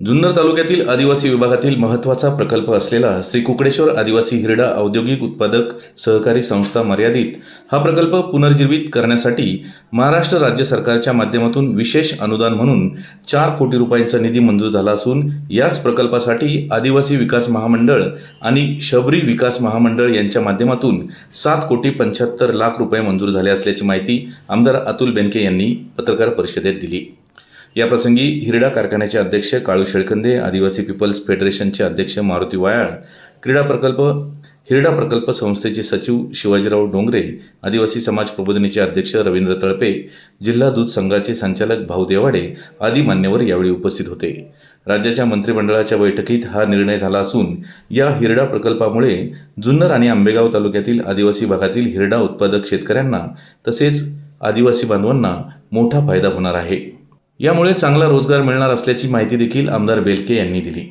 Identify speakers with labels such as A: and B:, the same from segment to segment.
A: जुन्नर तालुक्यातील आदिवासी विभागातील महत्त्वाचा प्रकल्प असलेला श्री कुकडेश्वर आदिवासी हिरडा औद्योगिक उत्पादक सहकारी संस्था मर्यादित हा प्रकल्प पुनर्जीवित करण्यासाठी महाराष्ट्र राज्य सरकारच्या माध्यमातून विशेष अनुदान म्हणून चार कोटी रुपयांचा निधी मंजूर झाला असून याच प्रकल्पासाठी आदिवासी विकास महामंडळ आणि शबरी विकास महामंडळ यांच्या माध्यमातून सात कोटी पंच्याहत्तर लाख रुपये मंजूर झाले असल्याची माहिती आमदार अतुल बेनके यांनी पत्रकार परिषदेत दिली. याप्रसंगी हिरडा कारखान्याचे अध्यक्ष काळू शेळकंदे आदिवासी पीपल्स फेडरेशनचे अध्यक्ष मारुती वायाळ क्रीडा प्रकल्प हिरडा प्रकल्प संस्थेचे सचिव शिवाजीराव डोंगरे आदिवासी समाज प्रबोधिनीचे अध्यक्ष रवींद्र तळपे जिल्हा दूध संघाचे संचालक भाऊ देवाडे आदी मान्यवर यावेळी उपस्थित होते. राज्याच्या मंत्रिमंडळाच्या बैठकीत हा निर्णय झाला असून या हिरडा प्रकल्पामुळे जुन्नर आणि आंबेगाव तालुक्यातील आदिवासी भागातील हिरडा उत्पादक शेतकऱ्यांना तसेच आदिवासी बांधवांना मोठा फायदा होणार आहे. यामुळे चांगला रोजगार मिळणार असल्याची माहिती देखील आमदार बेलके यांनी दिली.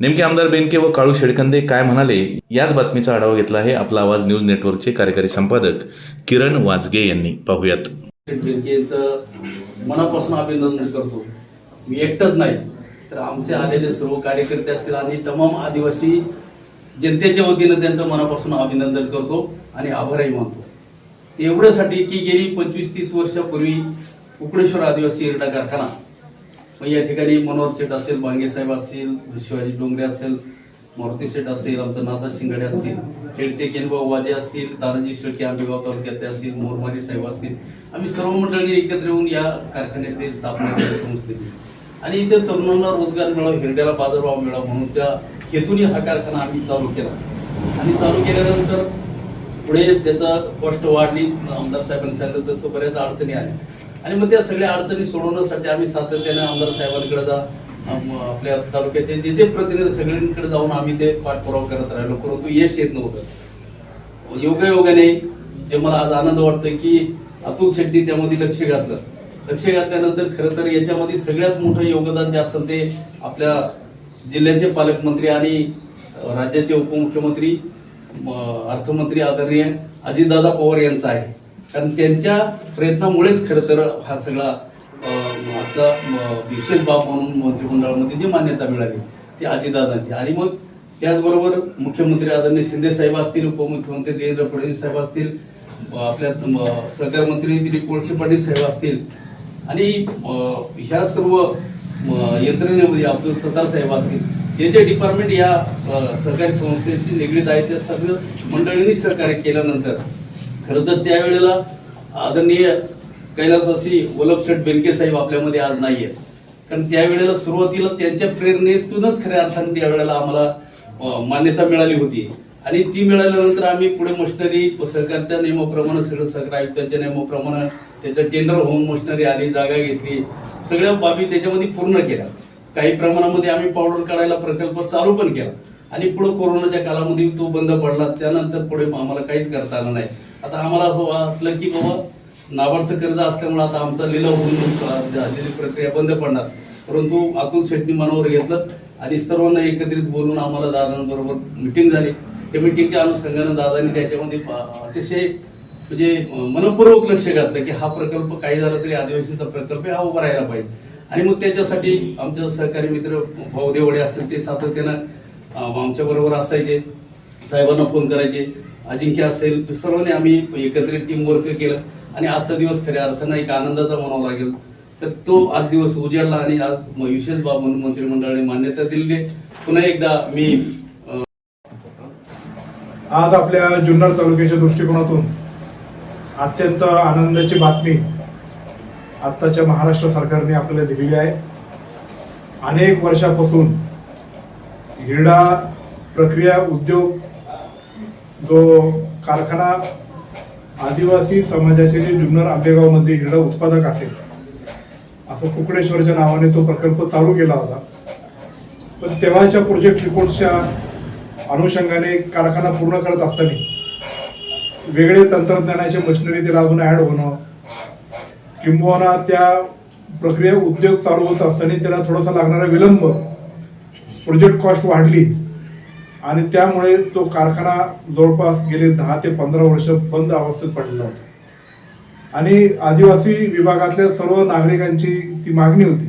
A: नेमके आमदार बेनके व काळू शेडकंदे काय म्हणाले याच बातमीचा आढावा घेतला आहे आपला आवाज न्यूज नेटवर्कचे कार्यकारी संपादक किरण वाजगे यांनी. पाहूयात.
B: मनापासून अभिनंदन करतो. मी एकटंच नाही तर आमचे आलेले सर्व कार्यकर्ते असतील आणि तमाम आदिवासी जनतेच्या वतीनं त्यांचं मनापासून अभिनंदन करतो आणि आभारही मानतो. तेवढ्यासाठी की गेली पंचवीस तीस वर्षापूर्वी उकडेश्वर आदिवासी हिरडा कारखाना. मग या ठिकाणी मनोहर सेठ असेल बांगे साहेब असतील शिवाजी डोंगरे असेल मारुती सेठ असेल आमचं नाथा शिंगाडे असतील खेडचे केनभाऊ वाजे असतील तानाजी शेळके आंबेगाव तालुक्यातले असतील मोरमारी साहेब असतील. आम्ही सर्व मंडळी एकत्र येऊन या कारखान्याची स्थापना केली संस्थेची. आणि इथे तरुणांना रोजगार मिळावा हिरड्याला बाजारभाव मिळावा म्हणून त्या हेतूने हा कारखाना आम्ही चालू केला. आणि चालू केल्यानंतर पुढे त्याचा कॉस्ट वाढली. आमदार साहेबांनी सांगितलं तसं बऱ्याच अडचणी आल्या. आणि मग त्या सगळ्या अडचणी सोडवण्यासाठी आम्ही सातत्याने आमदार साहेबांकडे जा आपल्या तालुक्याचे जे जे प्रतिनिधी सगळ्यांकडे जाऊन आम्ही ते पाठपुरावा करत राहिलो. परंतु यश येत नव्हतं. योगायोगाने जे मला आज आनंद वाटतोय की अतुल शेट्टी त्यामध्ये लक्ष घातलं. लक्ष घातल्यानंतर खरं तर याच्यामध्ये सगळ्यात मोठं योगदान जे असेल ते आपल्या जिल्ह्याचे पालकमंत्री आणि राज्याचे उपमुख्यमंत्री अर्थमंत्री आदरणीय अजितदादा पवार यांचं आहे. कारण त्यांच्या प्रयत्नामुळेच खरं तर हा सगळा अं, आजचा विशेष बाब म्हणून मंत्रिमंडळामध्ये जी मान्यता मिळाली ती आदिदादांची आणि मग त्याचबरोबर मुख्यमंत्री आदरणीय शिंदे साहेब असतील उपमुख्यमंत्री देवेंद्र फडणवीस साहेब असतील आपल्या सहकार मंत्री दिलीप कोळसे पाटील साहेब असतील. आणि ह्या सर्व म, यंत्रणेमध्ये अब्दुल सत्तार साहेब असतील. जे जे डिपार्टमेंट या सहकारी संस्थेशी निगडीत आहेत त्या सगळं मंडळींनी सहकार्य केल्यानंतर खरं तर त्यावेळेला आदरणीय कैलासवासी वल्लभशेठ बेनके साहेब आपल्यामध्ये आज नाही आहेत कारण त्यावेळेला सुरुवातीला त्यांच्या प्रेरणेतूनच खऱ्या अर्थाने त्यावेळेला आम्हाला मान्यता मिळाली होती. आणि ती मिळाल्यानंतर आम्ही पुढे मशिनरी सरकारच्या नियमाप्रमाणे सगळं सहकार आयुक्तांच्या नियमाप्रमाणे त्याचं टेंडर होऊन मशिनरी आली जागा घेतली. सगळ्या बाबी त्याच्यामध्ये पूर्ण केल्या. काही प्रमाणामध्ये आम्ही पावडर काढायला प्रकल्प चालू पण केला. आणि पुढे कोरोनाच्या काळामध्ये तो बंद पडला. त्यानंतर पुढे आम्हाला काहीच करता आलं नाही. आता आम्हाला असं वाटलं की बाबा नाबार्डचं कर्ज असल्यामुळे आता आमचा लिलाव होऊन झालेली प्रक्रिया बंद पडणार. परंतु अतुल शेट्टी मनावर घेतलं आणि सर्वांना एकत्रित बोलून आम्हाला दादांबरोबर मिटिंग झाली. त्या मिटिंगच्या अनुषंगानं दादांनी त्याच्यामध्ये अतिशय म्हणजे मनपूर्वक लक्ष घातलं की हा प्रकल्प काही झाला तरी आदिवासीचा प्रकल्प हा उभा राहायला पाहिजे. आणि मग त्याच्यासाठी आमचे सहकारी मित्र भाऊ देवडे असतील ते सातत्यानं आमच्याबरोबर असायचे. साहेबांना फोन करायचे. अजिंक्य असेल सर्वांनी आम्ही एकत्रित टीम वर्क केलं. आणि आजचा दिवस खऱ्या अर्थानं एक आनंदाचा म्हणावा लागेल. तर तो आज दिवस उजाडला आणि आज विशेष बाब म्हणून मंत्रिमंडळाने मान्यता दिली पुन्हा एकदा मी
C: आज आपल्या जुन्नर तालुक्याच्या दृष्टिकोनातून अत्यंत आनंदाची बातमी आत्ताच्या महाराष्ट्र सरकारने आपल्याला दिलेली आहे. अनेक वर्षापासून हिरडा प्रक्रिया उद्योग जो कारखाना आदिवासी समाजाचे जे जुन्नर आंबेगावमध्ये हिरडा उत्पादक असेल असं कुकडेश्वरच्या नावाने तो प्रकल्प चालू केला होता. पण तेव्हाच्या प्रोजेक्ट रिपोर्टच्या अनुषंगाने कारखाना पूर्ण करत असताना वेगळे तंत्रज्ञानाचे मशिनरी त्याला अजून ॲड होणं किंबहुना त्या प्रक्रिया उद्योग चालू होत असताना त्याला थोडासा लागणारा विलंब प्रोजेक्ट कॉस्ट वाढली. आणि त्यामुळे तो कारखाना जवळपास गेले दहा ते पंधरा वर्ष बंद अवस्थेत पडलेला होता. आणि आदिवासी विभागातल्या सर्व नागरिकांची ती मागणी होती.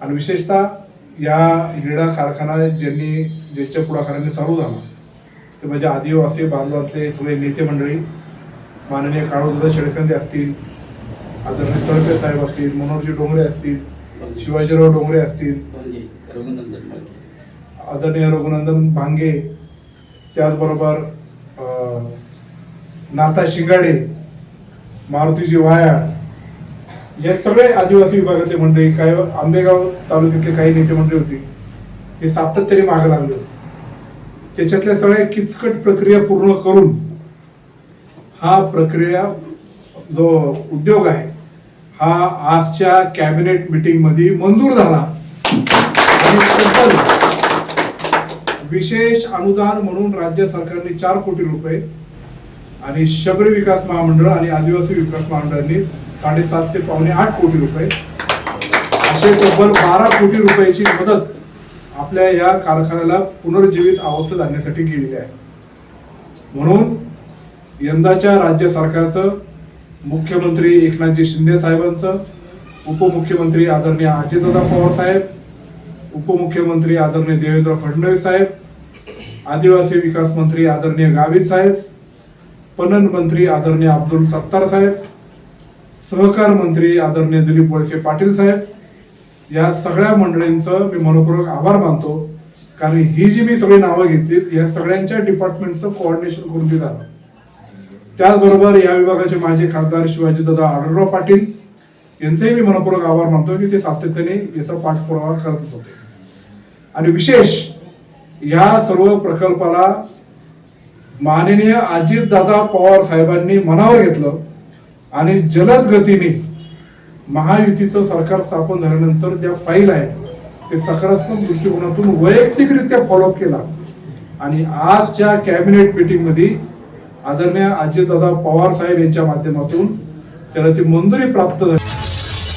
C: आणि विशेषतः या हिरडा कारखाना ज्यांनी ज्यांच्या पुढाकाराने चालू झाला ते म्हणजे आदिवासी बांधवातले सगळे नेते मंडळी माननीय काळूदादा शेळकंदे असतील आदरणीय तळपे साहेब असतील मनोहरजी डोंगरे असतील शिवाजीराव डोंगरे असतील. आदरणीय रघुनंदन भांगे त्याचबरोबर नाता नाथा शिंगाडे मारुतीजी वायाळ हे सगळे आदिवासी विभागातले मंडळी काय आंबेगाव तालुक्यातले काही नेते मंडळी होती हे सातत्याने मागे लागले होते. त्याच्यातल्या सगळ्या किचकट प्रक्रिया पूर्ण करून हा प्रक्रिया जो उद्योग आहे हा आजच्या कॅबिनेट मिटिंगमध्ये मंजूर झाला. आणि विशेष अनुदान म्हणून राज्य सरकारने चार कोटी रुपये आणि शबरी विकास महामंडळ आणि आदिवासी विकास महामंडळाने साडेसात ते पावणे आठ कोटी रुपये असे तब्बल बारा कोटी रुपयाची मदत आपल्या या कारखान्याला पुनर्जीवित अवस्थेत आणण्यासाठी केलेली आहे. म्हणून यंदाच्या राज्य सरकारचं मुख्यमंत्री एकनाथजी शिंदे साहेबांचं उपमुख्यमंत्री आदरणीय अजितदादा पवार साहेब उपमुख्यमंत्री आदरणीय देवेंद्र फडणवीस साहेब आदिवासी विकास मंत्री आदरणीय गावित साहेब पणन मंत्री आदरणीय अब्दुल सत्तार साहेब सहकार मंत्री आदरणीय दिलीप वळसे पाटील साहेब या सगळ्या मंडळींचं मी मनपूर्वक आभार मानतो. कारण ही जी मी सगळी नावं घेतलीत या सगळ्यांच्या डिपार्टमेंटचं कोऑर्डिनेशन करून दिलं झालं त्याचबरोबर या विभागाचे माजी खासदार शिवाजीदादा आढळराव पाटील यांचेही मी मनपूर्वक आभार मानतो की ते सातत्याने याचा पाठपुरावा करतच होते. आणि विशेष या सर्व प्रकल्पाला माननीय अजितदादा पवार साहेबांनी मनावर घेतलं आणि जलद गतीने महायुतीचं सरकार स्थापन झाल्यानंतर ज्या फाईल आहेत ते सकारात्मक दृष्टिकोनातून वैयक्तिकरित्या फॉलोअप केला. आणि आजच्या कॅबिनेट मीटिंगमध्ये आदरणीय अजितदादा पवार साहेब यांच्या माध्यमातून त्याला ती मंजुरी प्राप्त झाली.